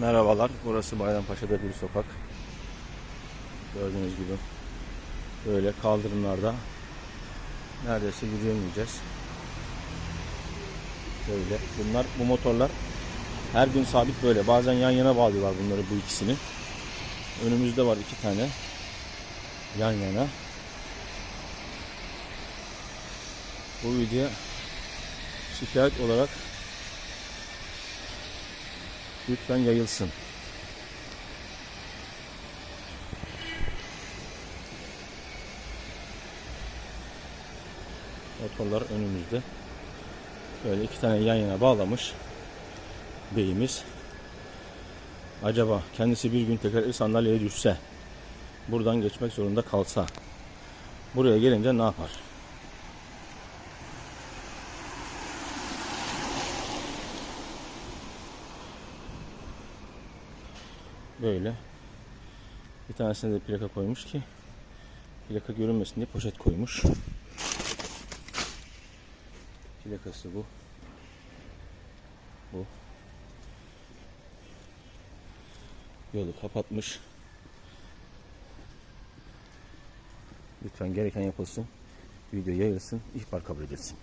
Merhabalar. Burası Bayrampaşa'da bir sokak. Gördüğünüz gibi böyle kaldırımlarda neredeyse yürüyemeyeceğiz. Böyle. Bunlar bu motorlar her gün sabit böyle. Bazen yan yana bağlıyorlar bunları bu ikisini. Önümüzde var iki tane. Yan yana. Bu video şikayet olarak lütfen yayılsın. Motorlar önümüzde. Böyle iki tane yan yana bağlamış beyimiz. Acaba kendisi bir gün tekerlekli sandalyeye düşse, buradan geçmek zorunda kalsa, buraya gelince ne yapar? Böyle. Bir tanesine de plaka koymuş ki plaka görünmesin diye poşet koymuş. Plakası bu. Bu. Yolu kapatmış. Lütfen gereken yapılsın. Video yayılsın. ihbar kabul edilsin.